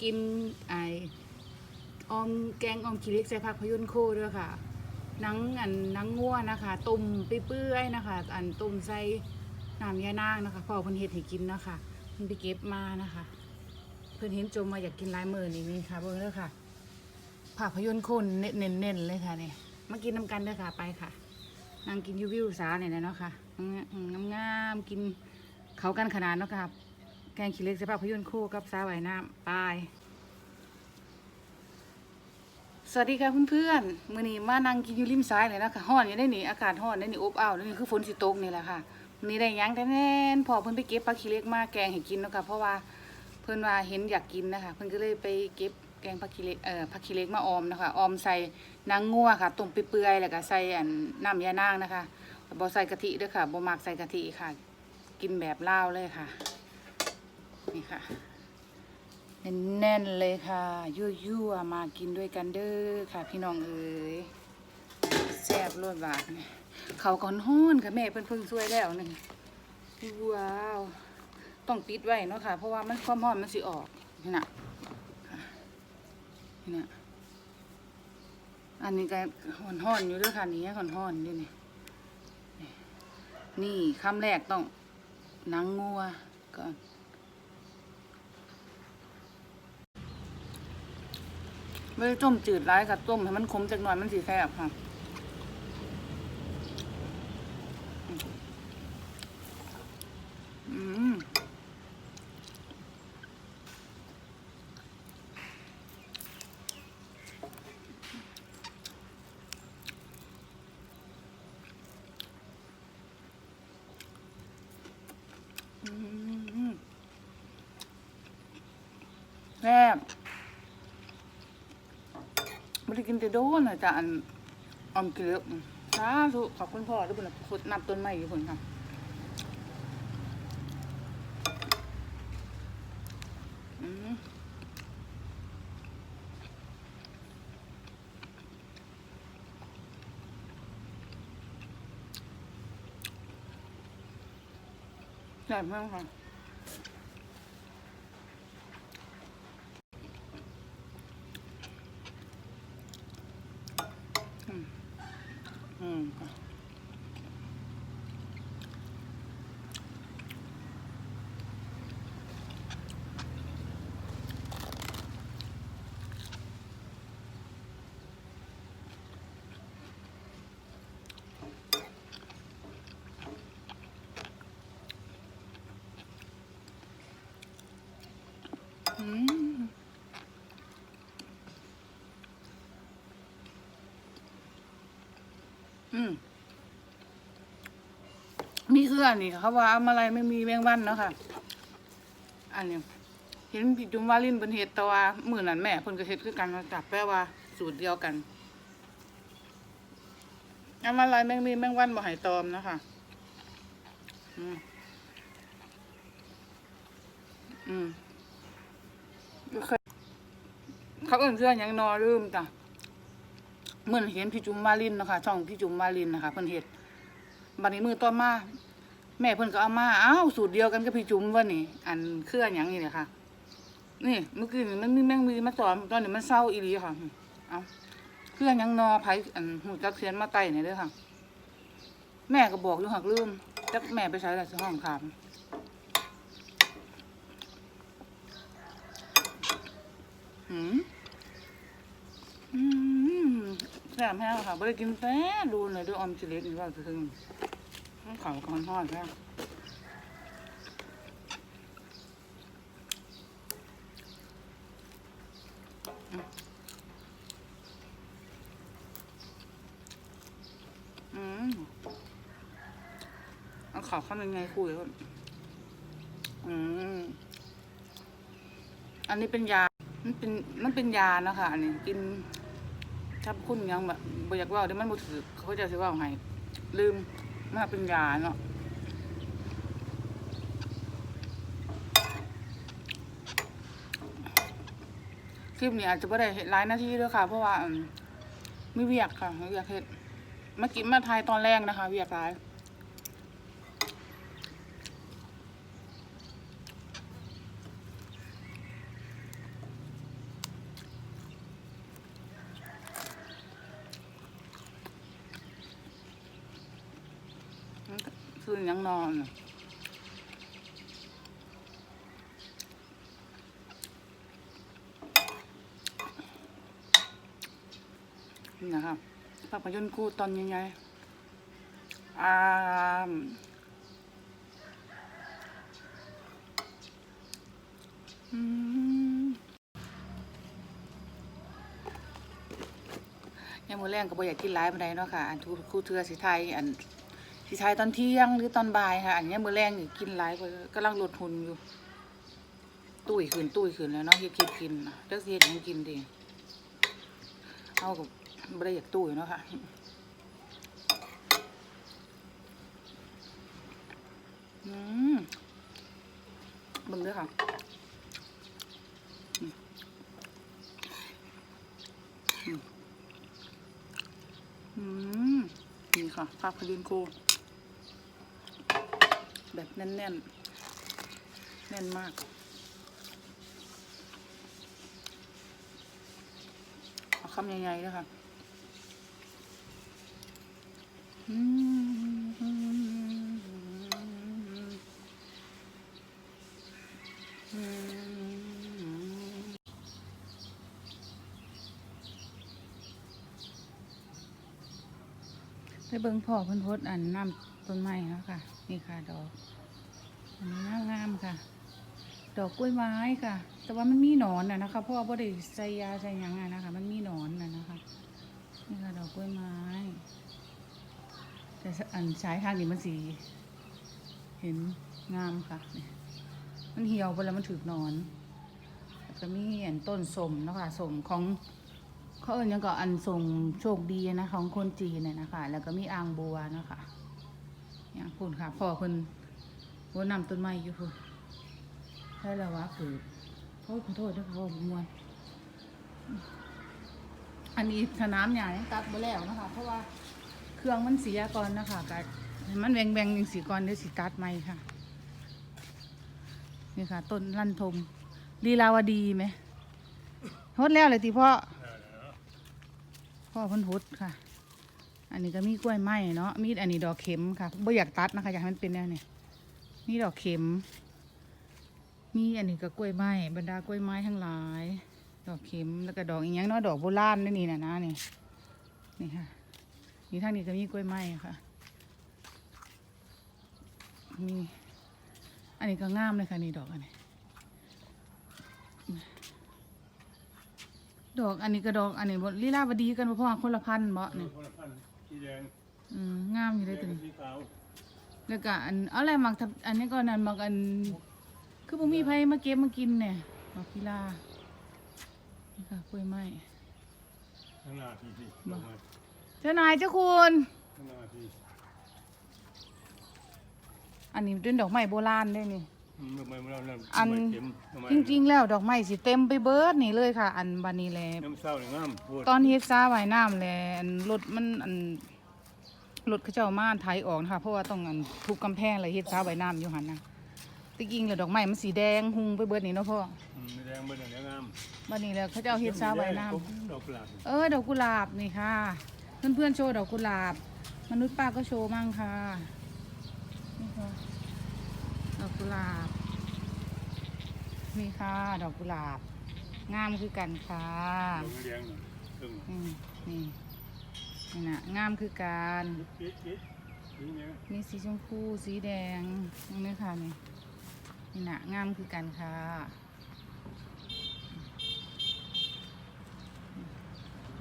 แกงออมขี้เล็กใส่ผักพยุนโคด้วยค่ะนังอันนังงัวนะคะต้มเปื่อยๆนะคะ อันต้มใส่น้ำยานางนะคะพอเพิ่นเฮ็ดให้กินนะคะเพิ่นไปเก็บมานะคะ เพิ่นเห็นจมมาอยากกินลายมือนี่นี่ค่ะเบิ่งเด้อค่ะผักพยุนโคนเน้นๆเลยค่ะเนี่มากินน้ำกันเด้อค่ะไปค่ะนั่งกินยูวิวสาเนี่ยนะเนาะค่ะงามงามๆกินเขากันขนาดเนาะค่ะ งขี้เล็กใส่ผักพยุนโคกับสาหวายน้ำไปสวัสดีค่ะเพื่อนๆมื้อนี้มานั่งกินอยู่ริมซ้ายเลยนะคะฮ้อนอยู่ได้หนีอากาศฮ้อนได้หนีอบอ้าวแล้วนี่คือฝนสิตกนี่แหละค่ะมื้อนี้ได้ยังแต่แน่นพอเพิ่นไปเก็บผักขี้เล็กมาแกงให้กินเนาะค่ะเพราะว่าเพิ่นว่าเห็นอยากกินนะคะเพิ่นก็เลยไปเก็บแกงผักขี้เล็กเอ่อผักขี้เล็กมาออมนะคะออมใส่นางงัวค่ะต้มเปื่อยๆแล้วก็ใส่อันน้ำยานางนะคะบ่ใส่กะทิด้อค่ะบ่มักใส่กะทิค่ะ กินแบบเลาเลยค่ะ นี่ค่ะแน่นๆเลยค่ะ ยั่วๆมากินด้วยกันเด้อค่ะ พี่น้องเอ๋ยแซ่บรสหวานเนี่ยเขาก่อนห้อนค่ะแม่เพิ่นเพิ่งช่วยแล้วหนี่งว้าวต้องปิดไว้เนาะค่ะ เพราะว่ามันความร้อนมันสิออกนี่นะนี่นะอันนี้ก็ห่อนๆอยู่ด้วยค่ะนี่ห่อนๆอยู่นี่นี่คำแรกต้องนังงัวก่อน ไม่ได้ต้มจืดร้ายกับต้มให้มันขมจากหน่อยมันสีแซ่บค่ะแซ่บ ไม่ได้กินแต่โดนอาจารย์ออมเกลือสาธุขอบคุณพ่อด้วยบุญนะขุดนับต้นไม้อยู่คนค่ะอืมใหญ่มากค่ะ อื อืมมีเครื่องนี่เขาว่าเอามาอะไรไม่มีแมงวันเนาะค่ะ อันนี้เห็นพี่จุมวาลินเป็นเห็ดแต่ว่ามือนั้นแม่เพิ่นก็เฮ็ดคือกันจับแปลว่า สูตรเดียวกันเอามาอะไรแมงมีแมงวันบ่หายตอมนะคะอืมอืมเขาเอิ่นเครื่องยังนอลืมจ้ะ เมื่อเห็นพี่จุ๋มมาลินนะคะช่องพี่จุ๋มมาลินนะคะเพิ่นเฮ็ดบัดนี้มือต่อมาแม่เพิ่นก็เอามาอ้าวสูตรเดียวกันกับพี่จุ๋มว่านี่ อันเครื่องหยังนี่แหละค่ะ นี่เมื่อกี้นี่มันมีแมงมีมาสอนตอนนี้มันเศร้าอีหลีค่ะเอาเครื่องยังนอไผอันหูจักเขียนมาไต่เนี่ยเด้อค่ะ แม่ก็บอกอยู่หักลืมจักแม่ไปใช้ละห้องถามหืมอืม ซ่บแห้งค่ะไม่ได้กินแซ่ดูเลยด้วยอมชิล็กนี่ว่าจะถึงเขาก่อนทอดแค่อืมเอาข่าวเข้ายังไงคุยก่อนอืมอันนี้เป็นยา มันเป็น มันเป็นยานะคะอันนี้กิน ถ้าคุณยังแบบบ่อยากเว่าเดี๋ยวมันบ่ถือเขาจะสิเว่าให้ลืมมาเป็นยาเนาะคลิปนี้อาจจะไม่ได้เห็นหลายนาทีด้วยค่ะ เพราะว่าไม่เวียกค่ะมีเวียกเห็ดมากินมาทายตอนแรกนะคะ เวียกหลาย ซื้อยังนอน นี่นะครับภาพยนตร์คู่ตอนยังไงอ่าอืมยังมือแรงก็บ่อยากกินหลายปานใดเนาะค่ะ อันทุกคู่เทือสิไทยอัน สิไทยตอนเที่ยงหรือตอนบ่ายค่ะ อันนี้มือแรงนี่กินหลายกว่ากำลังลดหุ่นอยู่ ตุ้ยขึ้นตุ้ยขึ้นแล้วเนาะเฮ็ดคิดกินน่ะจักสิเฮ็ดยังกินดีเอาก็บ่ได้อยากตุ้ยเนาะค่ะอืมเบิ่งเด้อค่ะอืมอืมอืมนี่ค่ะภาพพลินโก แบบแน่น ๆ แน่นมาก เอาคำใหญ่ๆด้วยค่ะอืไปเบิ่งพ่อเพิ่นพดอันน้ำต้นไม้แล้วค่ะ นี่ค่ะดอกอันนี้น่างามค่ะ ดอกกล้วยไม้ค่ะ แต่ว่ามันมีหนอนนะนะคะเพราะว่าบ่ได้ใส่ยาใส่ยังอะนะคะ มันมีหนอนนะนะคะ นี่ค่ะดอกกล้วยไม้ แต่อันใช้ทางนี้มันสีเห็นงามค่ะ มันเหี่ยวไปแล้วมันถือหนอนแล้วก็มีอันต้นสมนะคะสมของเขาเอิ้นหยังก็อันสมโชคดีนะของคนจีนน่ะนะคะ แล้วก็มีอ่างบัวนะคะ อย่างพุ่นค่ะพ่อเพิ่นโวนำต้นไม้อยู่พุ่นใช่แล้ววะคือโอ้ยขอโทษด้วยค่ะพ่อผมมวนอันนี้สนามใหญ่ตัดไปแล้วนะคะ เพราะว่าเครื่องมันเสียก่อนนะคะกัดให้มันแบ่งแบ่งๆสีก่อนเดี๋ยวสีตัดใหม่ค่ะนี่ค่ะต้นลั่นทมลีลาวดีไหมฮดแล้วเลยทีพ่อพ่อเพ้นฮดค่ะ อันนี้ก็มีกล้วยไม้เนาะ มีอันนี้ดอกเข็มค่ะบ่อยากตัดนะคะ อยากให้มันเป็นแนวนี้นี่ดอกเข็ม มีอันนี้ก็กล้วยไม้บรรดากล้วยไม้ทั้งหลาย ดอกเข็มแล้วก็ดอกอีกอย่างเนาะดอกโบราณนี่นี่นะนะนี่นี่ค่ะ นี่ทางนี้ก็มีกล้วยไม้ค่ะ มีอันนี้ก็งามเลยค่ะนี่ดอกอันนี้ดอกอันนี้ก็ดอกอันนี้บลีลาวดีกันเพราะว่าคนละพันธุ์บ่เนี่ย สีแดงอืมงามอยู่เลยตัวนี้สีขาวแล้วก็อันเอาอะไรมักทับอันนี้ก็นั่นมักอัน คือบ่มีไผมาเก็บมากินเนี่ยมักกีฬานี่ค่ะกล้วยไม้ข้างหน้าพี่พี่บ่ลงมาเจ้านายเจ้าคุณ ข้างหน้าพี่อันนี้เป็นดอกไม้โบราณได้นี่อืม ลงมาเราเริ่มอันเข็มลงมาจริงๆ แล้วดอกไม้สิเต็มไปเบิดนี่เลยค่ะ อันบันนี้แหละน้ำเศร้าเนี่ยงามพูดตอนเฮ็ดซาไว้น้ำแหละอันรถมันอันรถเขาเจ้ามาไถออกนะคะเพราะว่าต้องอันทุบกำแพงเลยเฮ็ดซาไว้น้ำอยู่หันนะแตะกิ้งแล้วดอกไม้มันสีแดงหุงไปเบิดนี่เนาะพ่ออืมแดงเบนเนี่ยงามบันนี้แล้วเขาเจ้าเฮ็ดซาไว้น้ดอกกุหลาบำเออดอกกุหลาบนี่ค่ะ เพื่อนๆโชว์ดอกกุหลาบ มนุษย์ป้าก็โชว์มั่งค่ะนี่ค่ะดอ กกุหลาบ นี่ค่ะดอกกุหลาบ งามคือกันค่ะดอกแดงน่ะตึงอืมนี่นี่นะงามคือการปิดปิดสีเนี้ยมีสีชมพูสีแดงนี่ค่ะนี่นี่นะงามคือกันค่ะ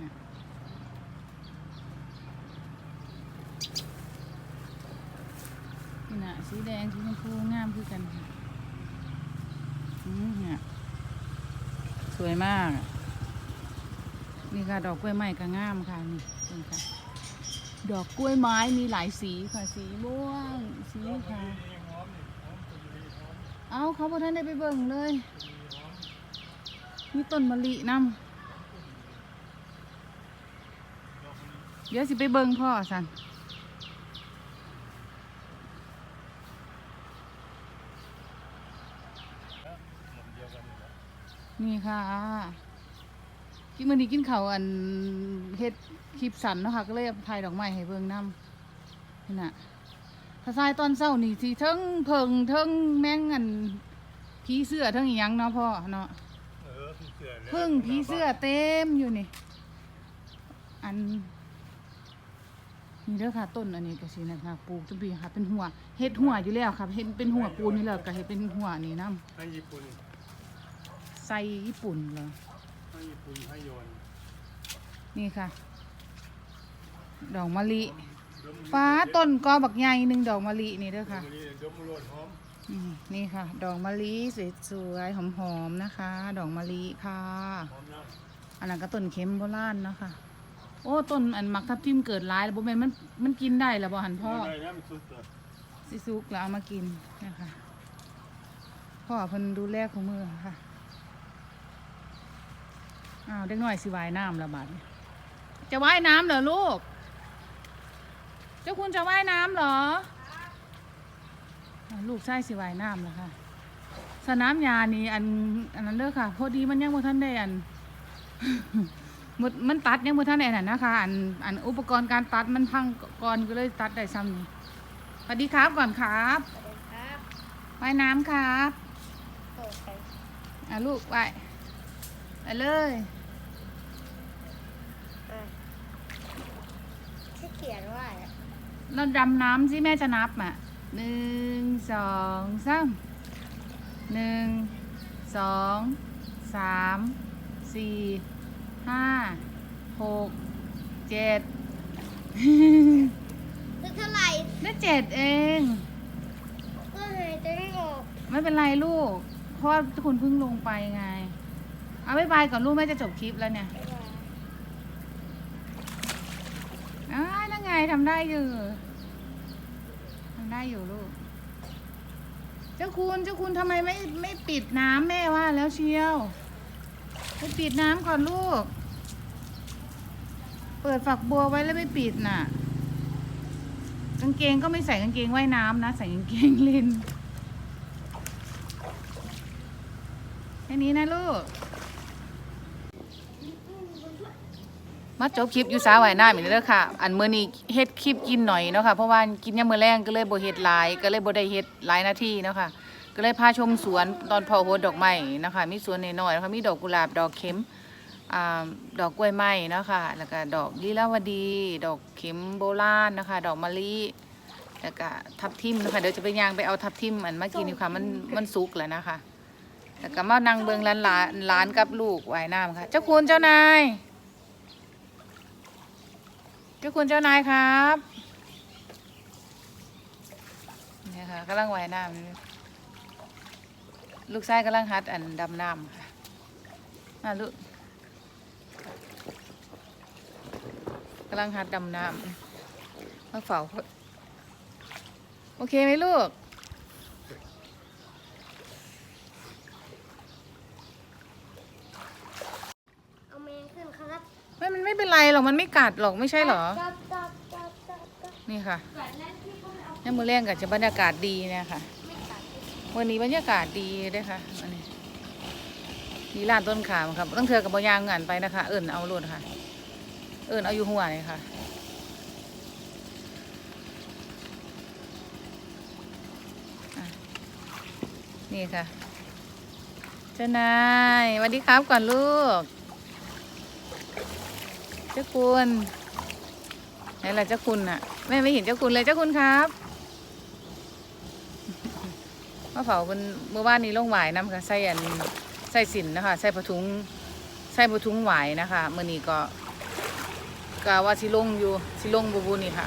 นี่นี่นะ สีแดงสีชมพูงามคือกันค่มเนี่ยสวยมาก นี่ค่ะ ดอกกล้วยไม้ก็งามค่ะนี่นี่ค่ะ ดอกกล้วยไม้มีหลายสีค่ะ สีม่วงสีขาวเอาเขาบอกท่านได้ไปเบิ่งเลยมีต้นมะลินำเดี๋ยวสิไปเบิ่งพ่อสัน นี่ค่ะกินมื้อนี้กินข้าวอันเฮ็ดคลิปสันเนาะค่ะ ก็เลยเอาถ่ายดอกไม้ให้เบิ่งนำนี่น่ะถ้าทรายตอนเช้านี่สิเทิงเพิงเทิงแมงอันผีเสื้อเทิงอีหยังเนาะพ่อเนาะเออพี่เสือนี่ยพึ่งผีเสื้อเต็มอยู่นี่ อันนี่เด้อค่ะต้นอันนี้ก็สินะคะปลูกจนปีค่ะเป็นหัวเฮ็ดหัวอยู่แล้วค่ะเฮ็ดเป็นหัวปูนนี่แหละก็เฮ็ดเป็นหัวนี่นํให้ญี่ปุ่น ใส่ญี่ปุ่นเหรอให้ญี่ปุ่นให้โยนนี่ค่ะ ดอกมะลิดมฟ้าต้นกอบักใหญ่หนึ่งดอกมะลินี่เด้อค่ะดมนี่ดมโลดหอมอืมนี่ค่ะ ดอกมะลิสวยๆหอมๆนะคะ ดอกมะลิค่ะหอมน้อันนั้นก็ต้นเข็มโบราณเนาะค่ะ โอ้ต้นอันมักทับทิมเกิดหลายแล้วบ่แม่นมันมันกินได้แล้วบ่หันำพ่อได้น้ำสุดเลยสิซุกแล้วเอามากินนะคะพ่อเพิ่นดูแลของมือค่ะ อ้าวเด็กน้อยสิว่ายน้ำและบาดนี้จะว่ายน้ำเหรอลูก เจ้าคุณจะว่ายน้ำเหรออ้าวลูกใช่สิว่ายน้ำแล้วค่ะสนามยานี่อันอันนั้นเด้อค่ะ พอดีมันยังบ่ทันได้อันมันมันตัดยังบ่ทันได้อันนั้นนะคะ อันอันอุปกรณ์การตัดมันพังก่อนก็เลยตัดได้ซ้ำนี่สวัสดีครับก่อนครับสวัสดีครับว่ายน้ำครับโอเคอะลูกว่ายไปเลย อะที่เขียนว่าอะไร เราดำน้ำสิแม่จะนับอะหนึ่งสองสามหนึ่งสองสามสี่ห้าหกเจ็ดคือเท่าไหร่ได้เจ็ดเอง ก็หายใจไม่ออกไม่เป็นไรลูก เพราะว่าคุณเพิ่งลงไปไง เอาบายบายก่อนลูกแม่จะจบคลิปแล้วเนี่ยอ้ายนั่นไงทำได้อยู่ ทำได้อยู่ลูก เจ้าคุณเจ้าคุณทำไมไม่ไม่ปิดน้ำแม่ว่าแล้วเชียวไปปิดน้ำก่อนลูก เปิดฝักบัวไว้แล้วไม่ปิดน่ะ กางเกงก็ไม่ใส่กางเกงว่ายน้ำนะ ใส่กางเกงเล่นแค่นี้นะลูก มาจบคลิปอยู่สาไหวหน้าอีกแล้วค่ะ อันมื้อนี้เฮ็ดคลิปกินหน่อยเนาะค่ะเพราะว่ากินยามมื้อแรงก็เลยบ่เฮ็ดหลาย ก็เลยบ่ได้เฮ็ดหลายนาทีเนาะค่ะ ก็เลยพาชมสวนตอนพอโหดดอกไม้นะคะมีสวนน้อยๆนะคะมีดอกกุหลาบดอกเข็มอ่าดอกกล้วยไม้เนาะค่ะแล้วก็ดอกลีลาวดี ดอกเข็มโบราณนะคะ ดอกมะลิแล้วก็ทับทิมนะคะเดี๋ยวจะไปย่างไปเอาทับทิมอันมากินอยู่ค่ะมันมันสุกแล้วนะคะแล้วก็มานั่งเบิงร้านหลานหลานกับลูกว่ายน้ำค่ะ เจ้าคุณเจ้านาย จ้าคุณเจ้านายครับเนี่ยค่ะกำลังว่ายน้ำลูกชายกำลังหัดอันดำน้ำค่ะมาลูกกำลังหัดดำน้ำมาเฝ้าโอเคไหมลูก เอาแมงขึ้นครับ ไม่ มันไม่ เป็นไรหรอกมันไม่กัดหรอกไม่ใช่เหรอ นี่ค่ะนี่ม่เอานี่มือแรงกับจะบรรยากาศดีเนะค่ะไม่ตัดวันนี้บรรยากาศดีด้วยค่ะอันนี้มีร้านต้นขามครับต้องเถือกับบยางงานไปนะคะ เอิ่นเอาโลดค่ะ เอิ่นเอาอยู่หัวเลยค่ะนี่ค่ะเจ้านายสวัสดีครับก่อนลูก จ้าคุณไหนล่ะเจ้าคุณอะแม่ไม่เห็นเจ้าคุณเลยเจ้าคุณครับมะเผาเป็นเมื่อวานนี้ลงหวายน้ำค่ะใส่อันใส่สินนะคะใส่ผ้าถุงใส่ผ้าถุงหวายนะคะเมื่อนี้ก็ก็ว่าสิลงอยู่สิลงบูบูนี่ค่ะ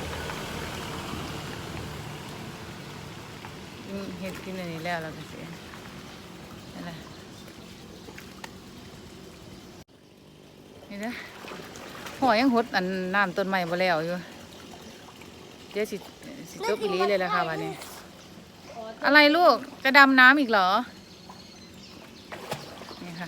เฮ็ดกินอันนี้แล้วแล้วก็เสียนั่นแหละนี่นะ พ่อยังหดอันน้ำต้นไม้บ่แล้วอยู่ เดี๋ยวสิสิจบอีหลีเลยแหละค่ะวันนี้ อะไรลูกจะดำน้ำอีกเหรอ นี่ค่ะ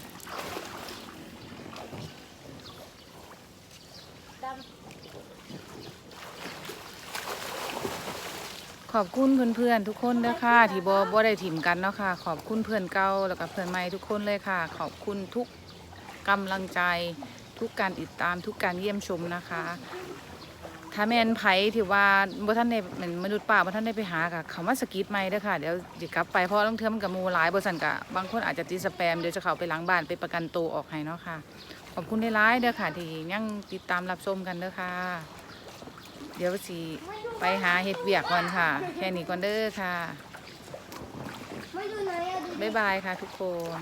ขอบคุณเพื่อนๆทุกคนเด้อค่ะที่บ่บ่ได้ถิ่มกันเนาะค่ะ ขอบคุณเพื่อนเก่าแล้วก็เพื่อนใหม่ทุกคนเลยค่ะ ขอบคุณทุกกำลังใจ ทุกการติดตามทุกการเยี่ยมชมนะคะ ถ้าแมนไผที่ว่าบ่ทันได้เหมือนมนุษย์ป้าบ่ทันได้ไปหาก็เขามาสกิดใหม่เด้อค่ะ เดี๋ยวสิกลับไปเพราะลางเทื่อมันก็หมู่หลายบ่ซั่นก็บางคนอาจจะติดสแปมเดี๋ยวจะเข้าไปหลังบ้านไปประกันตัวออกให้เนาะค่ะ ขอบคุณหลายๆเด้อค่ะ ที่ยังติดตามรับชมกันเด้อค่ะ เดี๋ยวสิไปหาเฮ็ดเวียกก่อนค่ะ แค่นี้ก่อนเด้อค่ะ บ๊ายบายค่ะทุกคน